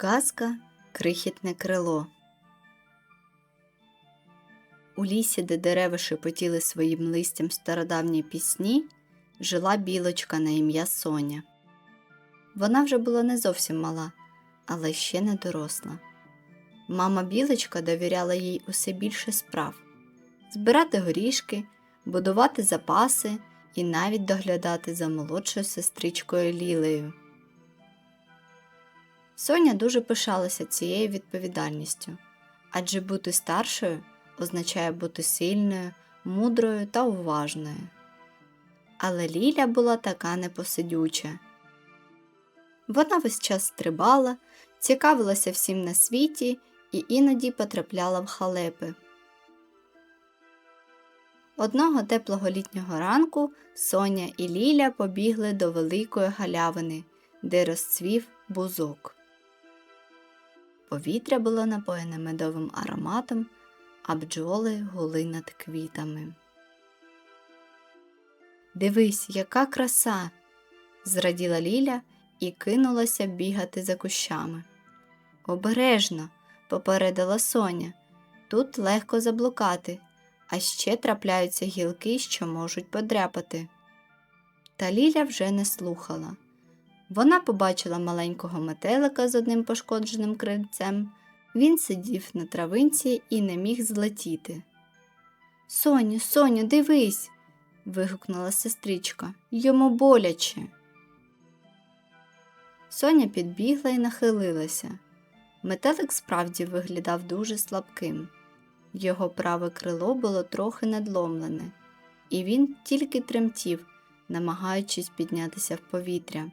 Казка Крихітне крило. У лісі, де дерева шепотіли своїм листям стародавні пісні, жила білочка на ім'я Соня. Вона вже була не зовсім мала, але ще не доросла. Мама білочка довіряла їй усе більше справ збирати горішки, будувати запаси і навіть доглядати за молодшою сестричкою Лілею. Соня дуже пишалася цією відповідальністю, адже бути старшою означає бути сильною, мудрою та уважною. Але Ліля була така непосидюча. Вона весь час стрибала, цікавилася всім на світі і іноді потрапляла в халепи. Одного теплого літнього ранку Соня і Ліля побігли до великої галявини, де розцвів бузок. Повітря було напоєне медовим ароматом, а бджоли гули над квітами. Дивись, яка краса. зраділа Ліля і кинулася бігати за кущами. Обережно, попередила Соня. Тут легко заблукати, а ще трапляються гілки, що можуть подряпати. Та Ліля вже не слухала. Вона побачила маленького метелика з одним пошкодженим крильцем. Він сидів на травинці і не міг злетіти. Соню, Соню, дивись. вигукнула сестричка. Йому боляче. Соня підбігла і нахилилася. Метелик справді виглядав дуже слабким. Його праве крило було трохи надломлене, і він тільки тремтів, намагаючись піднятися в повітря.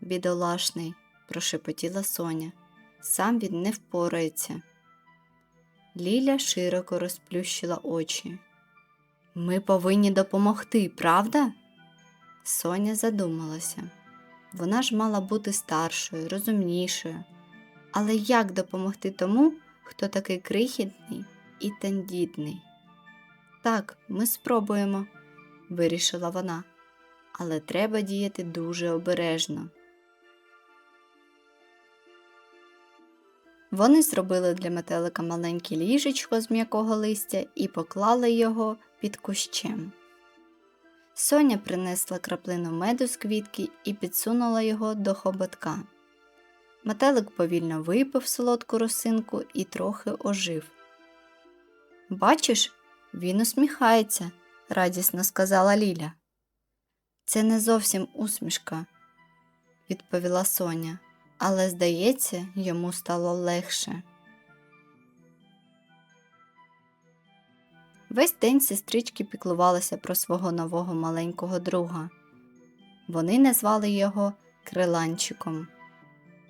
Бідолашний, прошепотіла Соня. Сам він не впорається. Ліля широко розплющила очі. Ми повинні допомогти, правда? Соня задумалася. Вона ж мала бути старшою, розумнішою. Але як допомогти тому, хто такий крихітний і тендітний? Так, ми спробуємо, вирішила вона, але треба діяти дуже обережно. Вони зробили для метелика маленьке ліжечко з м'якого листя і поклали його під кущем. Соня принесла краплину меду з квітки і підсунула його до хоботка. Метелик повільно випив солодку росинку і трохи ожив. Бачиш, він усміхається, радісно сказала Ліля. Це не зовсім усмішка, відповіла Соня але, здається, йому стало легше. Весь день сестрички піклувалися про свого нового маленького друга. Вони назвали його криланчиком.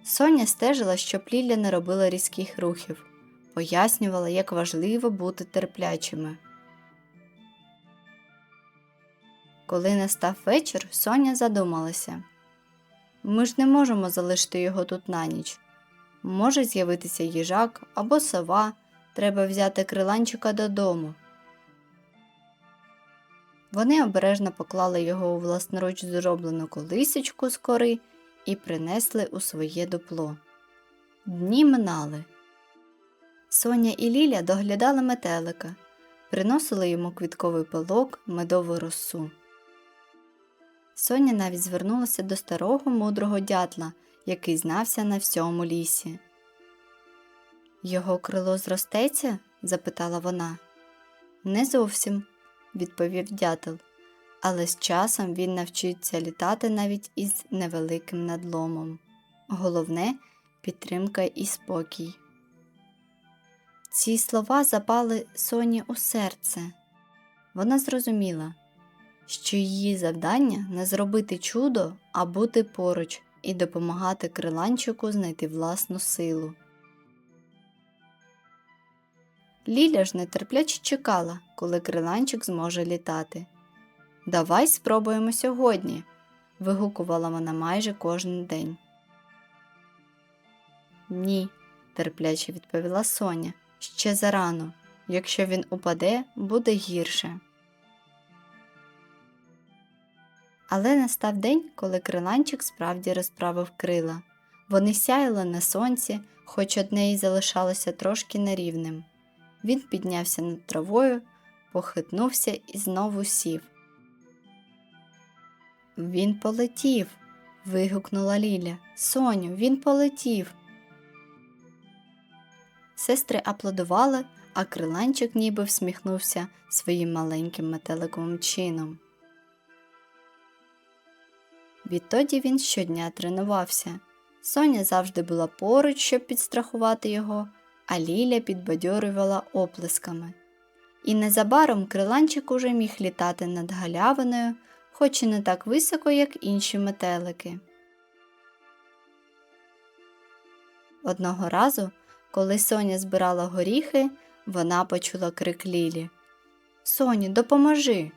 Соня стежила, щоб Ліля не робила різких рухів, пояснювала, як важливо бути терплячими. Коли настав вечір, Соня задумалася. Ми ж не можемо залишити його тут на ніч. Може з'явитися їжак або сова, треба взяти криланчика додому. Вони обережно поклали його у власноруч зроблену колисочку з кори і принесли у своє дупло. Дні минали. Соня і Ліля доглядали метелика, приносили йому квітковий пилок, медову росу. Соня навіть звернулася до старого мудрого дятла, який знався на всьому лісі. Його крило зростеться? запитала вона. Не зовсім, відповів дятел, але з часом він навчиться літати навіть із невеликим надломом. Головне підтримка і спокій. Ці слова запали Соні у серце. Вона зрозуміла, що її завдання не зробити чудо, а бути поруч і допомагати криланчику знайти власну силу. Ліля ж нетерпляче чекала, коли криланчик зможе літати. Давай спробуємо сьогодні, вигукувала вона майже кожен день. Ні, терпляче відповіла Соня. Ще зарано. Якщо він упаде, буде гірше. Але настав день, коли криланчик справді розправив крила. Вони сяяли на сонці, хоч одне й залишалося трошки нерівним. Він піднявся над травою, похитнувся і знову сів. Він полетів. вигукнула Ліля. Соню, він полетів. Сестри аплодували, а криланчик ніби всміхнувся своїм маленьким метеликовим чином. Відтоді він щодня тренувався. Соня завжди була поруч, щоб підстрахувати його, а Ліля підбадьорювала оплесками. І незабаром криланчик уже міг літати над галявиною, хоч і не так високо, як інші метелики. Одного разу, коли Соня збирала горіхи, вона почула крик Лілі. Соню, допоможи.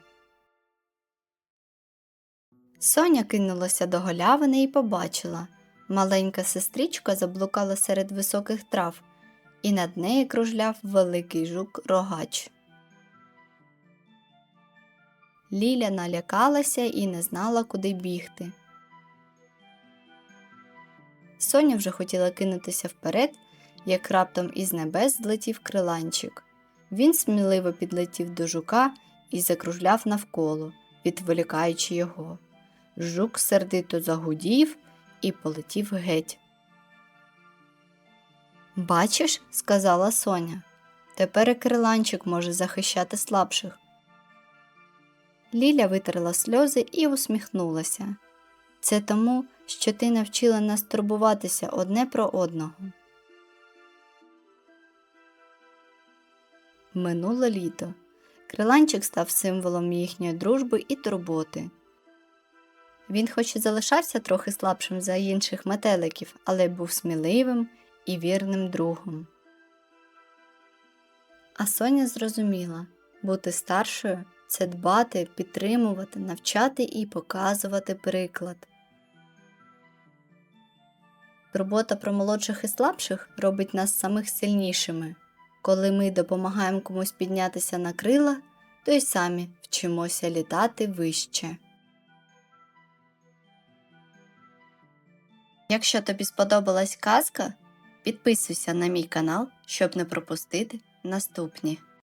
Соня кинулася до галявини і побачила. Маленька сестричка заблукала серед високих трав, і над нею кружляв великий жук рогач. Ліля налякалася і не знала, куди бігти. Соня вже хотіла кинутися вперед, як раптом із небес злетів криланчик. Він сміливо підлетів до жука і закружляв навколо, відволікаючи його. Жук сердито загудів і полетів геть. Бачиш, сказала Соня, тепер і криланчик може захищати слабших. Ліля витерла сльози і усміхнулася. Це тому, що ти навчила нас турбуватися одне про одного. Минуло літо. Криланчик став символом їхньої дружби і турботи. Він хоч і залишався трохи слабшим за інших метеликів, але був сміливим і вірним другом. А Соня зрозуміла бути старшою це дбати, підтримувати, навчати і показувати приклад. Турбота про молодших і слабших робить нас самих сильнішими. Коли ми допомагаємо комусь піднятися на крила, то й самі вчимося літати вище. Якщо тобі сподобалась казка, підписуйся на мій канал, щоб не пропустити наступні.